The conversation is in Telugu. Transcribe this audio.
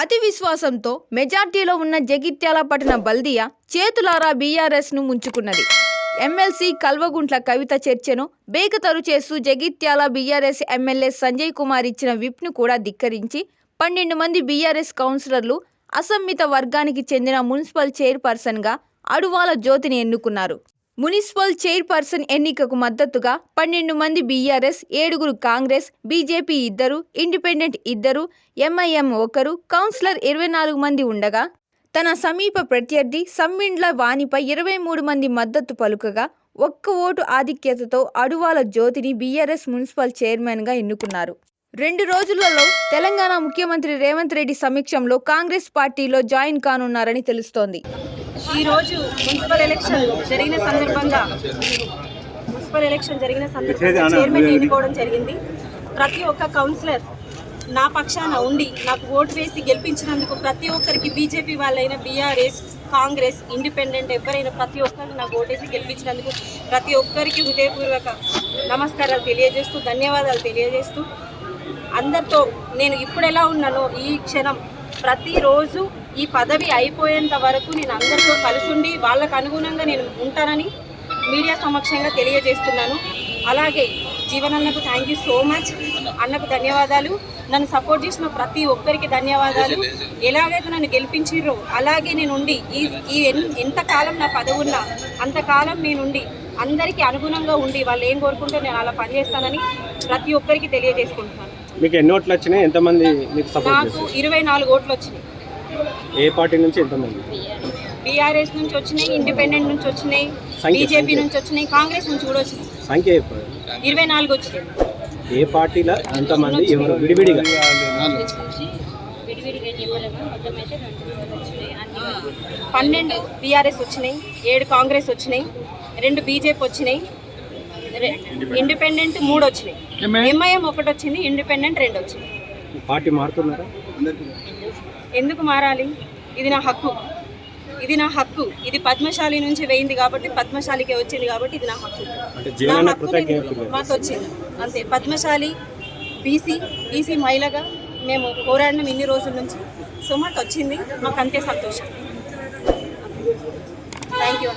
అతి విశ్వాసంతో మెజార్టీలో ఉన్న జగిత్యాల పట్టణ బల్దియా చేతులారా బీఆర్ఎస్ను ముంచుకున్నది. ఎమ్మెల్సీ కల్వగుంట్ల కవిత చర్చను బేకతరు చేస్తూ జగిత్యాల బీఆర్ఎస్ ఎమ్మెల్యే సంజయ్ కుమార్ ఇచ్చిన విప్ను కూడా ధిక్కరించి పన్నెండు మంది బీఆర్ఎస్ కౌన్సిలర్లు అసమ్మిత వర్గానికి చెందిన మున్సిపల్ చైర్పర్సన్గా అడువాల జ్యోతిని ఎన్నుకున్నారు. మున్సిపల్ చైర్పర్సన్ ఎన్నికకు మద్దతుగా పన్నెండు మంది బీఆర్ఎస్ ఏడుగురు కాంగ్రెస్ బీజేపీ ఇద్దరు ఇండిపెండెంట్ ఇద్దరు ఎంఐఎం ఒకరు కౌన్సిలర్ ఇరవై నాలుగు మంది ఉండగా తన సమీప ప్రత్యర్థి సమ్మిండ్ల వాణిపై ఇరవై మూడు మంది మద్దతు పలుకగా ఒక్క ఓటు ఆధిక్యతతో అడువాల జ్యోతిని బీఆర్ఎస్ మున్సిపల్ చైర్మన్గా ఎన్నుకున్నారు. రెండు రోజులలో తెలంగాణ ముఖ్యమంత్రి రేవంత్ రెడ్డి సమీక్షంలో కాంగ్రెస్ పార్టీలో జాయిన్ కానున్నారని తెలుస్తోంది. ఈ రోజు మున్సిపల్ ఎలక్షన్ జరిగిన సందర్భంగా మున్సిపల్ ఎలక్షన్ జరిగిన సందర్భంగా చైర్మన్ ఎన్నుకోవడం జరిగింది. ప్రతి ఒక్క కౌన్సిలర్ నా పక్షాన ఉండి నాకు ఓటు వేసి గెలిపించినందుకు ప్రతి ఒక్కరికి బీజేపీ వాళ్ళైన బీఆర్ఎస్ కాంగ్రెస్ ఇండిపెండెంట్ ఎవరైనా ప్రతి ఒక్కరికి నాకు ఓటేసి గెలిపించినందుకు ప్రతి ఒక్కరికి హృదయపూర్వక నమస్కారాలు తెలియజేస్తూ ధన్యవాదాలు తెలియజేస్తూ అందరితో నేను ఇప్పుడు ఎలా ఉన్నానో ఈ క్షణం ప్రతిరోజు ఈ పదవి అయిపోయేంత వరకు నేను అందరితో కలిసి ఉండి వాళ్ళకు అనుగుణంగా నేను ఉంటానని మీడియా సమక్షంగా తెలియజేస్తున్నాను. అలాగే జీవనన్నకు థ్యాంక్ యూ సో మచ్ అన్నకు ధన్యవాదాలు. నన్ను సపోర్ట్ చేసిన ప్రతి ఒక్కరికి ధన్యవాదాలు. ఎలాగైతే నన్ను గెలిపించిర్రో అలాగే నేను ఉండి ఈ ఈ ఎన్- ఎంతకాలం నా పదవి ఉన్నా అంతకాలం నేనుండి అందరికీ అనుగుణంగా ఉండి వాళ్ళు ఏం కోరుకుంటే నేను అలా పనిచేస్తానని ప్రతి ఒక్కరికి తెలియజేసుకుంటున్నాను. మీకు ఎన్ని ఓట్లు వచ్చినాయి? ఎంతమంది మీకు సపోర్ట్ నాకు ఇరవై నాలుగు ఓట్లు వచ్చినాయి. ఏ పార్టీ నుంచి ఎంతమంది? బీఆర్ఎస్ నుంచి వచ్చినాయి ఇండిపెండెంట్ నుంచి వచ్చినాయి బీజేపీ. నుంచి వచ్చినాయి కాంగ్రెస్ నుంచి కూడా వచ్చినాయి. సంఖ్య చెప్పండి. ఇరవై నాలుగు వచ్చినాయి. ఏ పార్టీలో ఎంతమంది ఎవరు విడివిడిగా? పన్నెండు బీఆర్ఎస్ వచ్చినాయి ఏడు కాంగ్రెస్ వచ్చినాయి రెండు బీజేపీ వచ్చినాయి ఇండిపెండెంట్ మూడు వచ్చినాయి. ఎంఐఎం ఒకటి వచ్చింది ఇండిపెండెంట్ రెండు వచ్చినాయి. పార్టీ మారుతున్నారా? ఎందుకు మారాలి? ఇది నా హక్కు. ఇది నా హక్కు. ఇది పద్మశాలి నుంచి వేయింది కాబట్టి పద్మశాలికే వచ్చింది కాబట్టి ఇది నా హక్కు. నా మాకు వచ్చింది. అంతే. పద్మశాలి బీసీ బీసీ మహిళగా మేము పోరాడినాం ఇన్ని రోజుల నుంచి. సో మాకు వచ్చింది. మాకు అంతే సంతోషం. Thank you